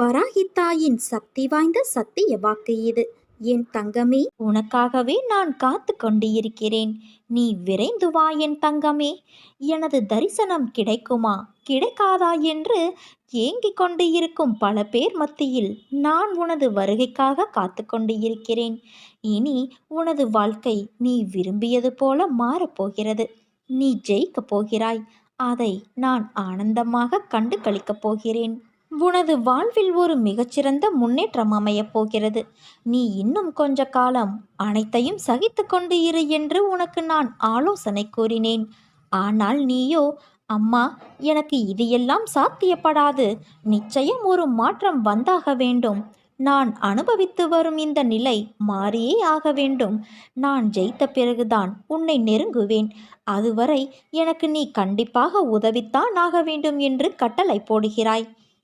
வராகித்தாயின் சக்தி வாய்ந்த சத்திய வாக்கு இது. என் தங்கமே உனக்காகவே நான் காத்து கொண்டிருக்கிறேன். நீ விரைந்து வா என் தங்கமே. எனது தரிசனம் கிடைக்குமா? கிடைக்காதா என்று ஏங்கிக் கொண்டு இருக்கும் பல பேர் மத்தியில் நான் உனது வருகைக்காக காத்து கொண்டு இருக்கிறேன் இனி உனது வாழ்க்கை நீ விரும்பியது போல மாறப்போகிறது நீ ஜெயிக்கப் போகிறாய். அதை நான் ஆனந்தமாக கண்டு கழிக்கப் போகிறேன். உனது வாழ்வில் ஒரு மிகச்சிறந்த முன்னேற்றம் அமையப் போகிறது. நீ இன்னும் கொஞ்ச காலம் அனைத்தையும் சகித்து கொண்டு இரு என்று உனக்கு நான் ஆலோசனை கூறினேன். ஆனால் நீயோ அம்மா எனக்கு இது எல்லாம் சாத்தியப்படாது. நிச்சயம் ஒரு மாற்றம் வந்தாக வேண்டும். நான் அனுபவித்து வரும் இந்த நிலை மாறியே ஆக வேண்டும். நான் ஜெயித்த பிறகுதான் உன்னை நெருங்குவேன். அதுவரை எனக்கு நீ கண்டிப்பாக உதவித்தான் ஆக வேண்டும் என்று கட்டளை போடுகிறாய்.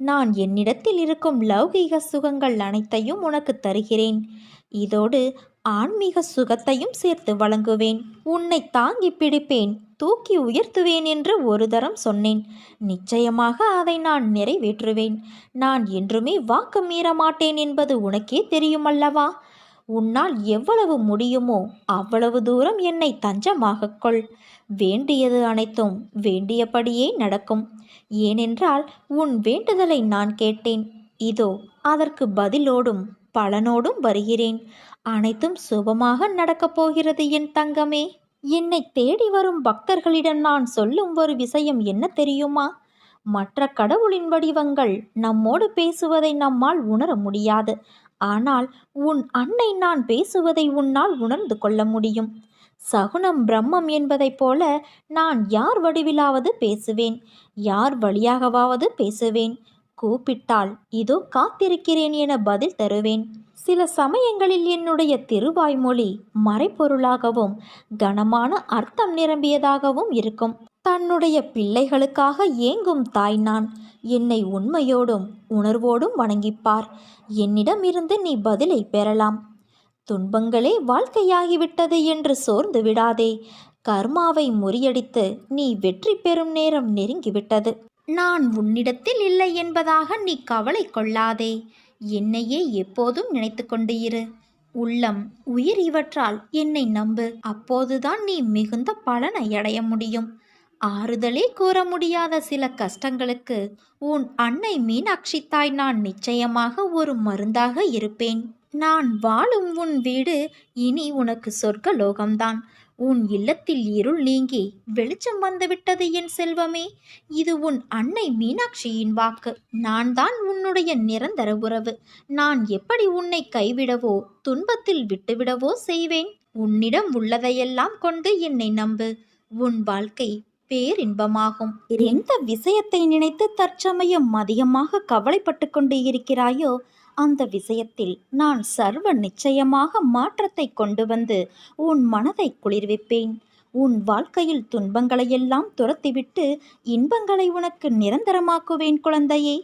நான் என்னிடத்தில் இருக்கும் லௌகீக சுகங்கள் அனைத்தையும் உனக்கு தருகிறேன். இதோடு ஆன்மீக சுகத்தையும் சேர்த்து வழங்குவேன். உன்னை தாங்கி பிடிப்பேன். தூக்கி உயர்த்துவேன் என்று ஒரு தரம் சொன்னேன். நிச்சயமாக அதை நான் நிறைவேற்றுவேன். நான் என்றுமே வாக்கு மீற மாட்டேன் என்பது உனக்கே தெரியுமல்லவா? உன்னால் எவ்வளவு முடியுமோ அவ்வளவு தூரம் என்னை தஞ்சமாகக்கொள் வேண்டியது அனைத்தும் வேண்டியபடியே நடக்கும். ஏனென்றால் உன் வேண்டுதலை நான் கேட்டேன். இதோ அதற்கு பதிலோடும் பலனோடும் வருகிறேன். அனைத்தும் சுபமாக நடக்கப் போகிறது என் தங்கமே. என்னை தேடி வரும் பக்தர்களிடம் நான் சொல்லும் ஒரு விஷயம் என்ன தெரியுமா? மற்ற கடவுளின் வடிவங்கள் நம்மோடு பேசுவதை நம்மால் உணர முடியாது. ஆனால் உன் அன்னை நான் பேசுவதை உன்னால் உணர்ந்து கொள்ள முடியும். சகுனம் பிரம்மம் என்பதைப் போல நான் யார் வடிவிலாவது பேசுவேன் யார் வழியாகவாவது பேசுவேன். கூப்பிட்டால் இதோ காத்திருக்கிறேன் என பதில் தருவேன். சில சமயங்களில் என்னுடைய திருவாய்மொழி மறைப்பொருளாகவும் கனமான அர்த்தம் நிரம்பியதாகவும் இருக்கும். தன்னுடைய பிள்ளைகளுக்காக ஏங்கும் தாய் நான் என்னை உண்மையோடும் உணர்வோடும் வணங்கிப்பார். என்னிடமிருந்து நீ பதிலை பெறலாம். துன்பங்களே வாழ்க்கையாகிவிட்டது என்று சோர்ந்து விடாதே. கர்மாவை முறியடித்து நீ வெற்றி பெறும் நேரம் நெருங்கிவிட்டது. நான் உன்னிடத்தில் இல்லை என்பதாக நீ கவலை கொள்ளாதே. என்னையே எப்போதும் நினைத்து கொண்டு இரு. உள்ளம் உயிர் இவற்றால் என்னை நம்பு. அப்போதுதான் நீ மிகுந்த பலனை அடைய முடியும். ஆறுதலே கூற முடியாத சில கஷ்டங்களுக்கு உன் அன்னை மீனாட்சி தாய் நான் நிச்சயமாக ஒரு மருந்தாக இருப்பேன். நான் வாழும் உன் வீடு இனி உனக்கு சொர்க்க லோகம்தான் உன் இல்லத்தில் இருள் நீங்கி வெளிச்சம் வந்துவிட்டது என் செல்வமே. இது உன் அன்னை மீனாட்சியின் வாக்கு. நான் தான் உன்னுடைய நிரந்தர உறவு. நான் எப்படி உன்னை கைவிடவோ துன்பத்தில் விட்டுவிடவோ செய்வேன்? உன்னிடம் உள்ளதையெல்லாம் கொண்டு என்னை நம்பு. உன் வாழ்க்கை பேரின்பமாகும். எந்த விஷயத்தை நினைத்து தற்சமயம் அதிகமாக கவலைப்பட்டு கொண்டு இருக்கிறாயோ அந்த விஷயத்தில் நான் சர்வ நிச்சயமாக மாற்றத்தை கொண்டு வந்து உன் மனதை குளிர்விப்பேன். உன் வாழ்க்கையில் துன்பங்களையெல்லாம் துரத்திவிட்டு இன்பங்களை உனக்கு நிரந்தரமாக்குவேன் குழந்தையே.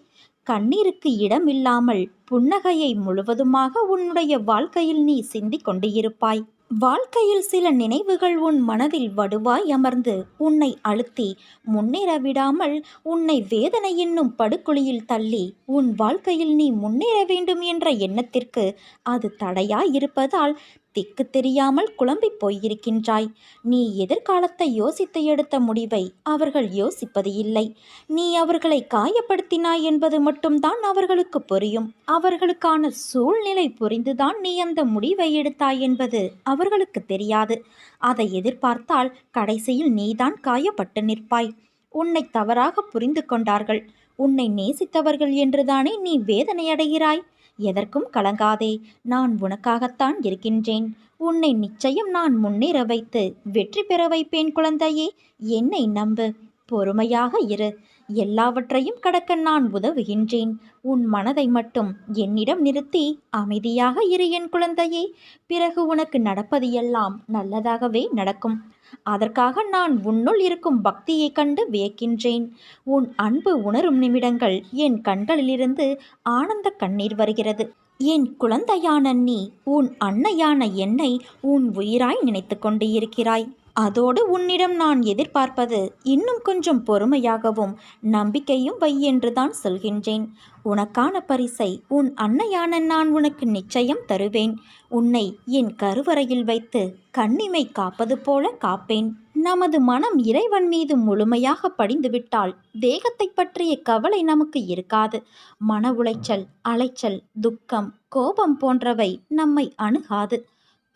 கண்ணீருக்கு இடமில்லாமல் புன்னகையை முழுவதுமாக உன்னுடைய வாழ்க்கையில் நீ சிந்திக் கொண்டிருப்பாய். வாழ்க்கையில் சில நினைவுகள் உன் மனதில் வடுவாய் அமர்ந்து உன்னை அழுத்தி முன்னேற விடாமல் உன்னை வேதனை என்னும் படுகுழியில் தள்ளி உன் வாழ்க்கையில் நீ முன்னேற வேண்டும் என்ற எண்ணத்திற்கு அது தடையாய் இருப்பதால் திக்கு தெரியாமல் குழம்பிப் போயிருக்கின்றாய். நீ எதிர்காலத்தை யோசித்து எடுத்த முடிவை அவர்கள் யோசிப்பது இல்லை. நீ அவர்களை காயப்படுத்தினாய் என்பது மட்டும்தான் அவர்களுக்கு புரியும். அவர்களுக்கான சூழ்நிலை புரிந்துதான் நீ அந்த முடிவை எடுத்தாய் என்பது அவர்களுக்கு தெரியாது. அதை எதிர்பார்த்தால் கடைசியில் நீதான் காயப்பட்டு நிற்பாய். உன்னை தவறாக புரிந்து கொண்டார்கள். உன்னை நேசித்தவர்கள் என்றுதானே நீ வேதனையடைகிறாய்? எதற்கும் கலங்காதே நான் உனக்காகத்தான் இருக்கின்றேன். உன்னை நிச்சயம் நான் முன்னேற வைத்து வெற்றி பெற வைப்பேன் குழந்தையே. என்னை நம்பு. பொறுமையாக இரு. எல்லாவற்றையும் கடக்க நான் உதவுகின்றேன். உன் மனதை மட்டும் என்னிடம் நிறுத்தி அமைதியாக இரு என் குழந்தையே. பிறகு உனக்கு நடப்பது எல்லாம் நல்லதாகவே நடக்கும். அதற்காக நான் உன்னுள் இருக்கும் பக்தியைக் கண்டு வியக்கின்றேன். உன் அன்பு உணரும் நிமிடங்கள் என் கண்களிலிருந்து ஆனந்த கண்ணீர் வருகிறது. என் குழந்தையான நீ உன் அன்னையான என்னை உன் உயிராய் நினைத்து கொண்டு இருக்கிறாய் அதோடு உன்னிடம் நான் எதிர்பார்ப்பது இன்னும் கொஞ்சம் பொறுமையாகவும் நம்பிக்கையும் வை என்றுதான் சொல்கின்றேன். உனக்கான பரிசை உன் அன்னையான நான் உனக்கு நிச்சயம் தருவேன். உன்னை என் கருவறையில் வைத்து கண்ணிமை காப்பது போல காப்பேன். நமது மனம் இறைவன் மீது முழுமையாக படிந்துவிட்டால் தேகத்தை பற்றிய கவலை நமக்கு இருக்காது. மன உளைச்சல் அலைச்சல் துக்கம் கோபம் போன்றவை நம்மை அணுகாது.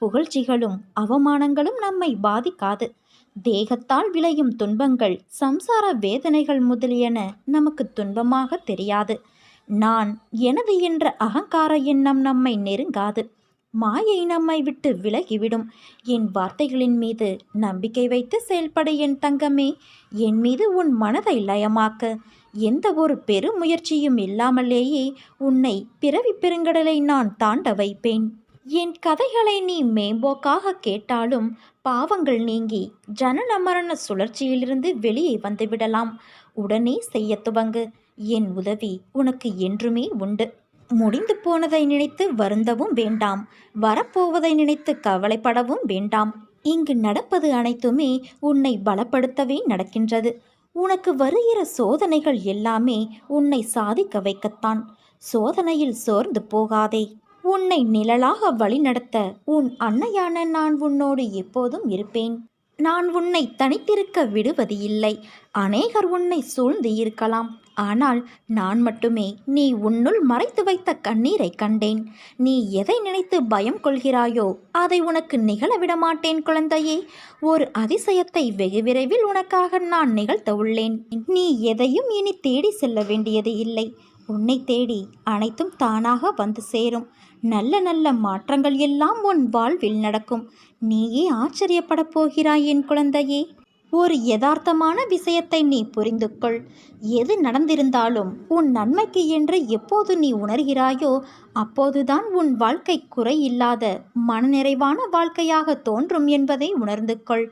புகழ்ச்சிகளும் அவமானங்களும் நம்மை பாதிக்காது. தேகத்தால் விளையும் துன்பங்கள் சம்சார வேதனைகள் முதலியன நமக்கு துன்பமாக தெரியாது. நான் எனது என்ற அகங்கார எண்ணம் நம்மை நெருங்காது. மாயை நம்மை விட்டு விலகிவிடும். என் வார்த்தைகளின் மீது நம்பிக்கை வைத்து செயல்பட என் தங்கமே. என் மீது உன் மனதை லயமாக்க. எந்த ஒரு பெருமுயற்சியும் இல்லாமலேயே உன்னை பிறவி பெருங்கடலை நான் தாண்ட வைப்பேன். என் கதைகளை நீ மேம்போக்காக கேட்டாலும் பாவங்கள் நீங்கி ஜனன மரண சுழற்சியிலிருந்து வெளியே வந்துவிடலாம் உடனே செய்ய துவங்கு. என் உதவி உனக்கு என்றுமே உண்டு. முடிந்து போனதை நினைத்து வருந்தவும் வேண்டாம். வரப்போவதை நினைத்து கவலைப்படவும் வேண்டாம். இங்கு நடப்பது அனைத்துமே உன்னை பலப்படுத்தவே நடக்கின்றது. உனக்கு வருகிற சோதனைகள் எல்லாமே உன்னை சாதிக்க வைக்கத்தான். சோதனையில் சோர்ந்து போகாதே. உன்னை நிழலாக வழிநடத்த உன் அன்னையான நான் உன்னோடு எப்போதும் இருப்பேன். நான் உன்னை தனித்திருக்க விடுவது இல்லை. அநேகர் உன்னை சூழ்ந்து இருக்கலாம். ஆனால் நான் மட்டுமே நீ உன்னுள் மறைத்து வைத்த கண்ணீரை கண்டேன். நீ எதை நினைத்து பயம் கொள்கிறாயோ அதை உனக்கு நிகழ விட மாட்டேன் குழந்தையே. ஒரு அதிசயத்தை வெகு விரைவில் உனக்காக நான் நிகழ்த்த உள்ளேன். நீ எதையும் இனி தேடி செல்ல வேண்டியது இல்லை. உன்னை தேடி அனைத்தும் தானாக வந்து சேரும். நல்ல நல்ல மாற்றங்கள் எல்லாம் உன் வாழ்வில் நடக்கும். நீயே ஆச்சரியப்படப் போகிறாய் என் குழந்தையே. ஒரு யதார்த்தமான விஷயத்தை நீ புரிந்து கொள் எது நடந்திருந்தாலும் உன் நன்மைக்கு என்று எப்போது நீ உணர்கிறாயோ அப்போதுதான் உன் வாழ்க்கை குறையில்லாத மனநிறைவான வாழ்க்கையாக தோன்றும் என்பதை உணர்ந்து கொள்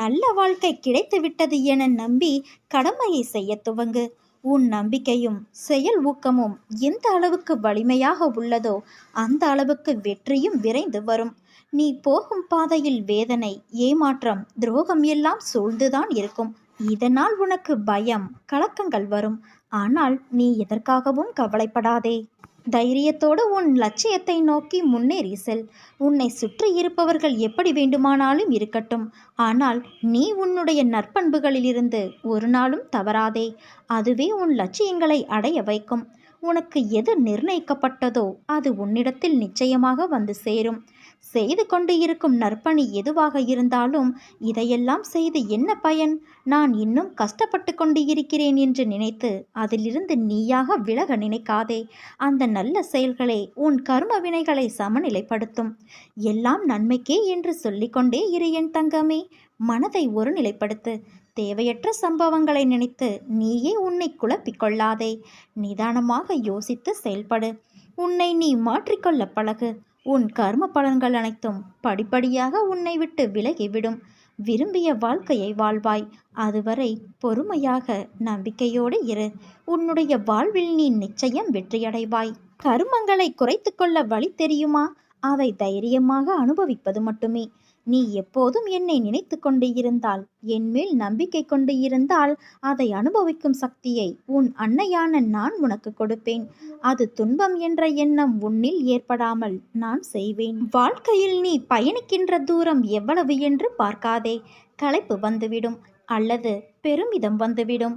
நல்ல வாழ்க்கை கிடைத்துவிட்டது என நம்பி கடமையை செய்ய துவங்கு. உன் நம்பிக்கையும் செயல் ஊக்கமும் எந்த அளவுக்கு வலிமையாக உள்ளதோ அந்த அளவுக்கு வெற்றியும் விரைந்து வரும். நீ போகும் பாதையில் வேதனை ஏமாற்றம் துரோகம் எல்லாம் சூழ்ந்துதான் இருக்கும். இதனால் உனக்கு பயம் கலக்கங்கள் வரும். ஆனால் நீ எதற்காகவும் கவலைப்படாதே. தைரியத்தோடு உன் லட்சியத்தை நோக்கி முன்னேறி செல். உன்னை சுற்றி இருப்பவர்கள் எப்படி வேண்டுமானாலும் இருக்கட்டும். ஆனால் நீ உன்னுடைய நற்பண்புகளிலிருந்து ஒரு நாளும் தவறாதே. அதுவே உன் லட்சியங்களை அடைய வைக்கும். உனக்கு எது நிர்ணயிக்கப்பட்டதோ அது உன்னிடத்தில் நிச்சயமாக வந்து சேரும். செய்து கொண்டு இருக்கும் நற்பணி எதுவாக இருந்தாலும் இதையெல்லாம் செய்து என்ன பயன்? நான் இன்னும் கஷ்டப்பட்டு கொண்டு இருக்கிறேன் என்று நினைத்து அதிலிருந்து நீயாக விலக நினைக்காதே. அந்த நல்ல செயல்களே உன் கர்ம வினைகளை சமநிலைப்படுத்தும். எல்லாம் நன்மைக்கே என்று சொல்லிக்கொண்டே இரு என் தங்கமே. மனதை ஒரு நிலைப்படுத்து தேவையற்ற சம்பவங்களை நினைத்து நீயே உன்னை குழப்பிக் கொள்ளாதே. நிதானமாக யோசித்து செயல்படு. உன்னை நீ மாற்றிக்கொள்ள பழகு. உன் கர்ம பலன்கள் அனைத்தும் படிப்படியாக உன்னை விட்டு விலகிவிடும். விரும்பிய வாழ்க்கையை வாழ்வாய். அதுவரை பொறுமையாக நம்பிக்கையோடு இரு. உன்னுடைய வாழ்வில் நீ நிச்சயம் வெற்றியடைவாய். கருமங்களை குறைத்து கொள்ள வழி தெரியுமா? அதை தைரியமாக அனுபவிப்பது மட்டுமே. நீ எப்போதும் என்னை நினைத்து கொண்டு இருந்தால் என் மேல் நம்பிக்கை கொண்டு இருந்தால் அதை அனுபவிக்கும் சக்தியை உன் அன்னையான நான் உனக்கு கொடுப்பேன். அது துன்பம் என்ற எண்ணம் உன்னில் ஏற்படாமல் நான் செய்வேன். வாழ்க்கையில் நீ பயணிக்கின்ற தூரம் எவ்வளவு என்று பார்க்காதே. களைப்பு வந்துவிடும் அல்லது பெருமிதம் வந்துவிடும்.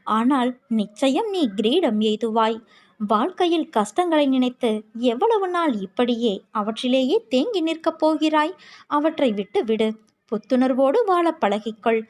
ஆனால் நிச்சயம் நீ கிரீடம் எய்துவாய். வாழ்க்கையில் கஷ்டங்களை நினைத்து எவ்வளவு நாள் இப்படியே அவற்றிலேயே தேங்கி நிற்கப் போகிறாய்? அவற்றை விட்டு விடு புத்துணர்வோடு வாழ பழகிக்கொள்.